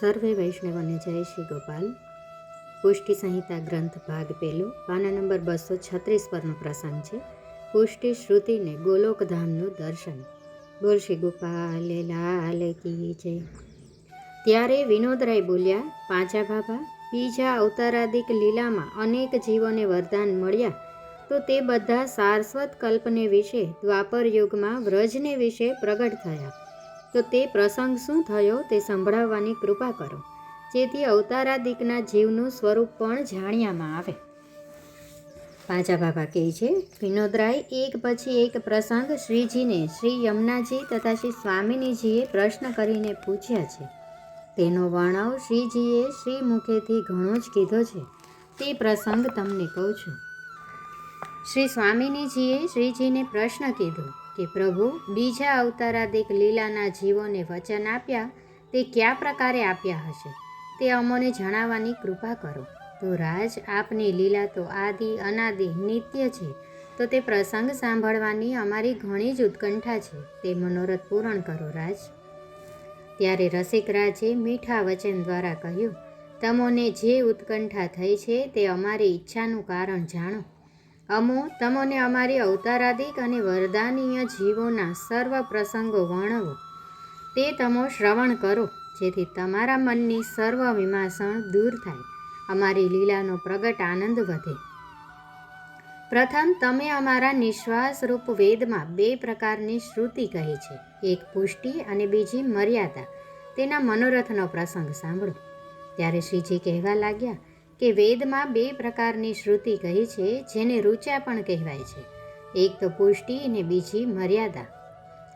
સર્વે વૈષ્ણવને જય શ્રી ગોપાલ. પુષ્ટિ સંહિતા ગ્રંથ ભાગ પહેલો પાના નંબર બસો છત્રીસ પરનો પ્રસંગ છે. પુષ્ટિ શ્રુતિને ગોલોકધામનું દર્શન. બોલ શ્રી ગોપાલ, લાલ કી જય. ત્યારે વિનોદરાય બોલ્યા પાંચા બાબા, બીજા અવતારાદિક લીલામાં અનેક જીવોને વરદાન મળ્યા. તો તે બધા સારસ્વત કલ્પને વિશે, દ્વાપર યુગમાં વ્રજને વિશે પ્રગટ થયા. તો તે પ્રસંગ શું થયો તે સંભળાવવાની કૃપા કરો. જેથી અવતારાદિકના જીવનું સ્વરૂપ પણ જાણ્યામાં આવે. પાંચા બાબા કહે છે, વિનોદરાય, એક પછી એક પ્રસંગ શ્રીજીને શ્રી યમુનાજી તથા શ્રી સ્વામિનીજીએ પ્રશ્ન કરીને પૂછ્યા છે. તેનો વર્ણવ શ્રીજીએ શ્રી મુખેથી ઘણો જ કીધો છે. તે પ્રસંગ તમને કહું છું. શ્રી સ્વામિનીજીએ શ્રીજીને પ્રશ્ન કીધો કે પ્રભુ, બીજા અવતારાદિક લીલાના જીવોને વચન આપ્યા, તે કયા પ્રકારે આપ્યા હશે? તે અમોને જણાવવાની કૃપા કરો. તો રાજ, આપની લીલા તો આદિ, અનાદિ, નિત્ય છે. તો તે પ્રસંગ સાંભળવાની અમારી ઘણી જ ઉત્કંઠા છે. તે મનોરથ પૂરણ કરો, રાજ. ત્યારે રસિક રાજે મીઠા વચન દ્વારા કહ્યું, તમોને જે ઉત્કંઠા થઈ છે, તે અમારી ઈચ્છાનું કારણ જાણો. અમો, તમોને અમારી અવતારાદિક અને વરદાનીય જીવોના સર્વ પ્રસંગો વર્ણવો. તે તમો શ્રવણ કરો, જેથી તમારા મનની સર્વ વિમાસણ દૂર થાય. અમારી લીલાનો પ્રગટ આનંદ વધે. પ્રથમ, તમે અમારા નિશ્વાસરૂપ વેદમાં બે પ્રકારની શ્રુતિ કહી છે. એક પુષ્ટિ અને બીજી મર્યાદા. તેના મનોરથનો પ્રસંગ સાંભળો. ત્યારે શ્રીજી કહેવા લાગ્યા કે વેદમાં બે પ્રકારની શ્રુતિ કહી છે, જેને રૂચા પણ કહેવાય છે. એક તો પુષ્ટિ અને બીજી મર્યાદા.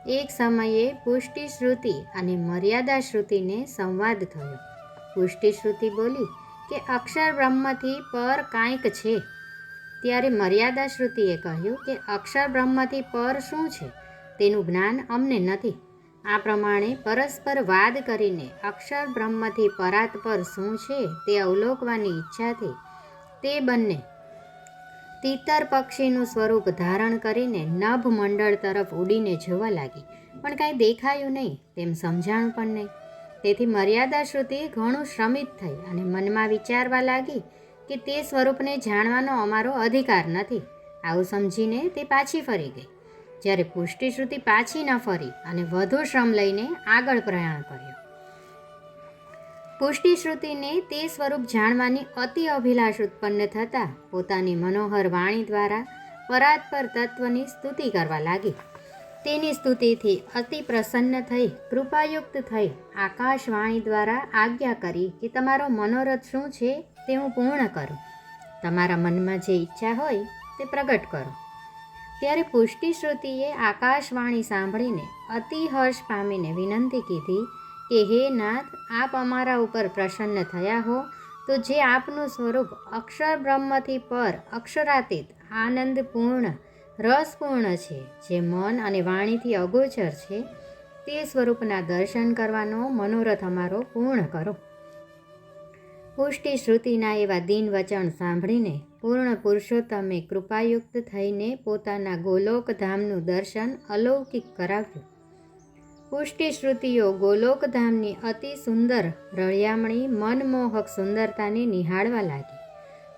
એક સમયે પુષ્ટિ શ્રુતિ અને મર્યાદા શ્રુતિને સંવાદ થયો. પુષ્ટિ શ્રુતિ બોલી કે અક્ષર બ્રહ્મથી પર કાંઈક છે. ત્યારે મર્યાદા શ્રુતિએ કહ્યું કે અક્ષર બ્રહ્મથી પર શું છે? તેનું જ્ઞાન અમને નથી. આ પ્રમાણે પરસ્પર વાદ કરીને અક્ષર બ્રહ્મથી પરાત પર શું છે તે અવલોકવાની ઈચ્છાથી તે બંને તીતર પક્ષીનું સ્વરૂપ ધારણ કરીને નભ મંડળ તરફ ઉડીને જોવા લાગી. પણ કાંઈ દેખાયું નહીં, તેમ સમજાણું પણ નહીં. તેથી મર્યાદા શ્રુતિ ઘણું શ્રમિત થઈ અને મનમાં વિચારવા લાગી કે તે સ્વરૂપને જાણવાનો અમારો અધિકાર નથી. આવું સમજીને તે પાછી ફરી ગઈ. જ્યારે પુષ્ટિશ્રુતિ પાછી ન ફરી અને વધુ શ્રમ લઈને આગળ પ્રયાણ કર્યું. પુષ્ટિશ્રુતિને તે સ્વરૂપ જાણવાની અતિ અભિલાષ ઉત્પન્ન થતાં પોતાની મનોહર વાણી દ્વારા પરાત્પર તત્વની સ્તુતિ કરવા લાગી. તેની સ્તુતિથી અતિ પ્રસન્ન થઈ, કૃપાયુક્ત થઈ આકાશવાણી દ્વારા આજ્ઞા કરી કે તમારો મનોરથ શું છે તે હું પૂર્ણ કરું. તમારા મનમાં જે ઈચ્છા હોય તે પ્રગટ કરો. ત્યારે પુષ્ટિશ્રુતિએ આકાશવાણી સાંભળીને અતિ હર્ષ પામીને વિનંતી કીધી કે, હે નાથ, આપ અમારા ઉપર પ્રસન્ન થયા હો, તો જે આપનું સ્વરૂપ અક્ષર બ્રહ્મથી પર અક્ષરાતીત, આનંદપૂર્ણ, રસપૂર્ણ છે, જે મન અને વાણીથી અગોચર છે, તે સ્વરૂપના દર્શન કરવાનો મનોરથ અમારો પૂર્ણ કરો. પુષ્ટિ શ્રુતિના એવા દિન વચન સાંભળીને પૂર્ણ પુરુષોત્તમે કૃપાયુક્ત થઈને પોતાના ગોલોકધામનું દર્શન અલૌકિક કરાવ્યું. પુષ્ટિ શ્રુતિઓ ગોલોકધામની અતિ સુંદર રળિયામણી, મનમોહક સુંદરતાને નિહાળવા લાગી.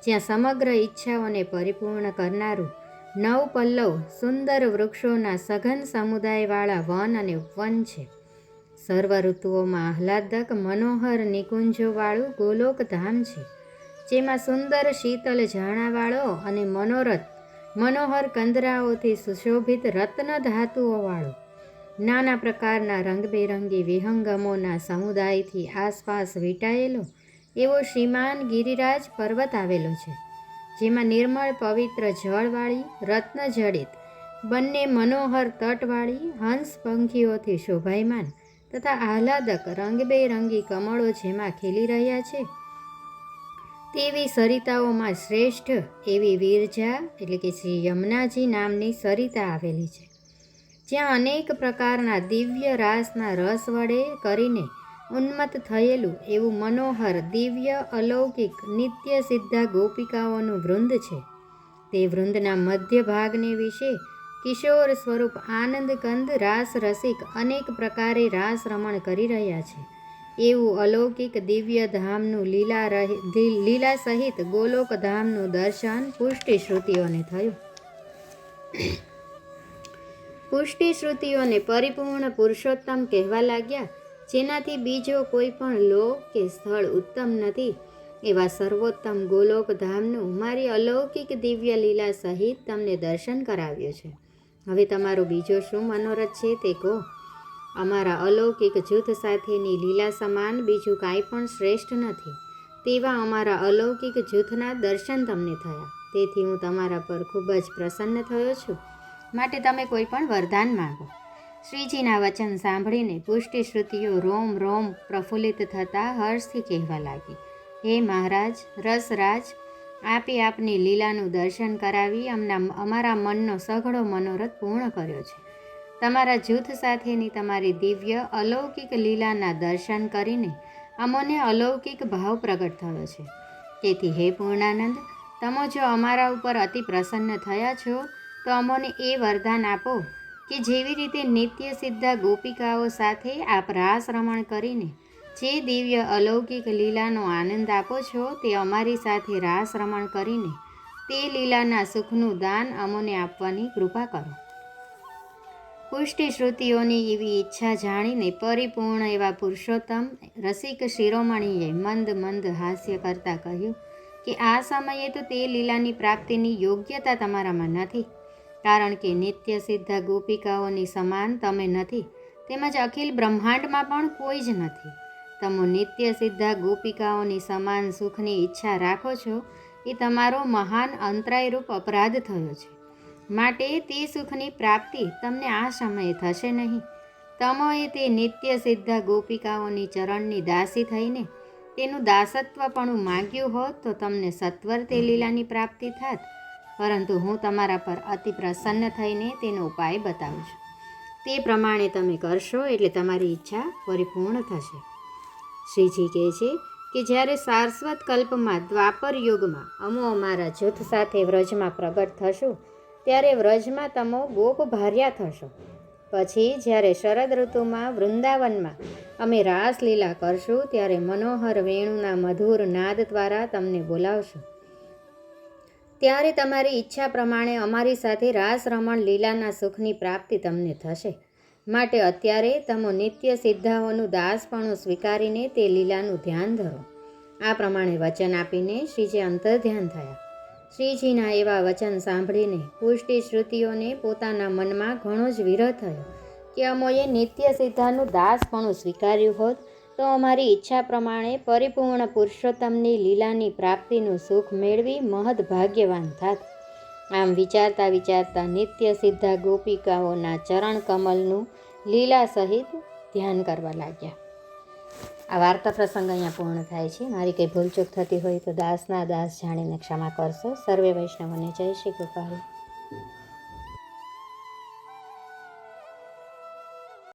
જ્યાં સમગ્ર ઈચ્છાઓને પરિપૂર્ણ કરનારું નવ પલ્લવ સુંદર વૃક્ષોના સઘન સમુદાયવાળા વન અને ઉપવન છે. સર્વ ઋતુઓમાં આહ્લાદક, મનોહર, નિકુંજોવાળું ગોલોકધામ છે. જેમાં સુંદર શીતલ ઝાણાવાળો અને મનોરથ, મનોહર કંદરાઓથી સુશોભિત રત્ન ધાતુઓવાળો નાના પ્રકારના રંગબેરંગી વિહંગમોના સમુદાયથી આસપાસ વીંટાયેલો એવો શ્રીમાન ગિરિરાજ પર્વત આવેલો છે, જેમાં નિર્મળ પવિત્ર જળવાળી, રત્નજડિત, બંને મનોહર તટવાળી હંસ પંખીઓથી શોભાયમાન તથા આહલાદક રંગબેરંગી કમળો જેમાં ખીલી રહ્યા છે. તેવી સરિતાઓમાં શ્રેષ્ઠ એવી વીરજા, એટલે કે શ્રી યમુનાજી નામની સરિતા આવેલી છે. જ્યાં અનેક પ્રકારના દિવ્ય રાસના રસ વડે કરીને ઉન્મત્ત થયેલું એવું મનોહર દિવ્ય અલૌકિક નિત્ય સિદ્ધા ગોપિકાઓનું વૃંદ છે. તે વૃંદના મધ્ય ભાગને વિશે કિશોર સ્વરૂપ આનંદ કંદ રાસ રસિક અનેક પ્રકારે રાસ રમણ કરી રહ્યા છે. એવું અલૌકિક દિવ્ય ધામનું લીલા રહી લીલા સહિત ગોલોક ધામનું દર્શન પુષ્ટિ શ્રુતિઓને થયું. પુષ્ટિ શ્રુતિઓને પરિપૂર્ણ પુરુષોત્તમ કહેવા લાગ્યા, જેનાથી બીજો કોઈ પણ લોક કે સ્થળ ઉત્તમ નથી. એવા સર્વોત્તમ ગોલોક ધામનું મારી અલૌકિક દિવ્ય લીલા સહિત તમને દર્શન કરાવ્યું છે. હવે તમારો બીજો શું મનોરથ છે તે કહો. અમારા અલૌકિક જૂથ સાથેની લીલા સમાન બીજું કાંઈ પણ શ્રેષ્ઠ નથી. તેવા અમારા અલૌકિક જૂથના દર્શન તમને થયા. તેથી હું તમારા પર ખૂબ જ પ્રસન્ન થયો છું. માટે તમે કોઈ પણ વરદાન માગો. શ્રીજીના વચન સાંભળીને પુષ્ટિ શ્રુતિઓ રોમ રોમ પ્રફુલ્લિત થતાં હર્ષથી કહેવા લાગી. હે મહારાજ રસરાજ આપે આપની લીલાનું દર્શન કરાવી અમના, અમારા મનનો સઘળો મનોરથ પૂર્ણ કર્યો છે. તમારા જૂથ સાથેની તમારી દિવ્ય, અલૌકિક લીલાના દર્શન કરીને અમોને અલૌકિક ભાવ પ્રગટ થયો છે. તેથી હે પૂર્ણાનંદ, તમે જો અમારા ઉપર અતિ પ્રસન્ન થયા છો, તો અમોને એ વરદાન આપો કે જેવી રીતે નિત્ય સિદ્ધા ગોપિકાઓ સાથે આપ રાસ રમણ કરીને જે દિવ્ય, અલૌકિક લીલાનો આનંદ આપો છો, તે અમારી સાથે રાસ રમણ કરીને તે લીલાના સુખનું દાન અમોને આપવાની કૃપા કરો. પુષ્ટિ શ્રુતિઓની એવી ઈચ્છા જાણીને પરિપૂર્ણ એવા પુરુષોત્તમ રસિક શિરોમણીએ મંદ મંદ હાસ્ય કરતા કહ્યું કે આ સમયે તો તે લીલાની પ્રાપ્તિની યોગ્યતા તમારામાં નથી. કારણ કે નિત્ય સિદ્ધ ગોપિકાઓની સમાન તમે નથી. તેમજ અખિલ બ્રહ્માંડમાં પણ કોઈ જ નથી. તમે નિત્ય સિદ્ધા ગોપિકાઓની સમાન સુખની ઈચ્છા રાખો છો, એ તમારો મહાન અંતરાયરૂપ અપરાધ થયો છે. માટે તે સુખની પ્રાપ્તિ તમને આ સમયે થશે નહીં. તમોએ તે નિત્ય સિદ્ધા ગોપિકાઓની ચરણની દાસી થઈને તેનું દાસત્વ પણ માગ્યું હોત તો તમને સત્વર તે લીલાની પ્રાપ્તિ થાત. પરંતુ હું તમારા પર અતિ પ્રસન્ન થઈને તેનો ઉપાય બતાવું છું. તે પ્રમાણે તમે કરશો એટલે તમારી ઈચ્છા પરિપૂર્ણ થશે. શ્રીજી કહે છે કે જ્યારે સારસ્વત કલ્પમાં દ્વાપર યુગમાં અમો અમારા જૂથ સાથે વ્રજમાં પ્રગટ થશું ત્યારે વ્રજમાં તમો ગોપ ભાર્યા થશો. પછી જ્યારે શરદ ઋતુમાં વૃંદાવનમાં અમે રાસલીલા કરશું, ત્યારે મનોહર વેણુના મધુર નાદ દ્વારા તમને બોલાવશું. ત્યારે તમારી ઈચ્છા પ્રમાણે અમારી સાથે રાસ રમણ લીલાના સુખની પ્રાપ્તિ તમને થશે. માટે અત્યારે તમો નિત્ય સિદ્ધાઓનું દાસપણું સ્વીકારીને તે લીલાનું ધ્યાન ધરો. આ પ્રમાણે વચન આપીને શ્રીજી અંતર્ધ્યાન થયા. શ્રીજીના એવા વચન સાંભળીને પુષ્ટિ શ્રુતિઓને પોતાના મનમાં ઘણો જ વિરહ થયો. કે અમોએ નિત્ય સિદ્ધાનું દાસપણું સ્વીકાર્યું હોત, તો અમારી ઈચ્છા પ્રમાણે પરિપૂર્ણ પુરુષોત્તમની લીલાની પ્રાપ્તિનું સુખ મેળવી મહદ ભાગ્યવાન થાત. આમ વિચારતા વિચારતા નિત્ય સિદ્ધા ગોપિકાઓના ચરણ કમલનું લીલા સહિત ધ્યાન કરવા લાગ્યા. આ વાર્તા પ્રસંગ અહીંયા પૂર્ણ થાય છે. મારી કંઈ ભૂલચૂક થતી હોય તો દાસના દાસ જાણીને ક્ષમા કરશો. સર્વે વૈષ્ણવને જય શ્રી ગોપાલ.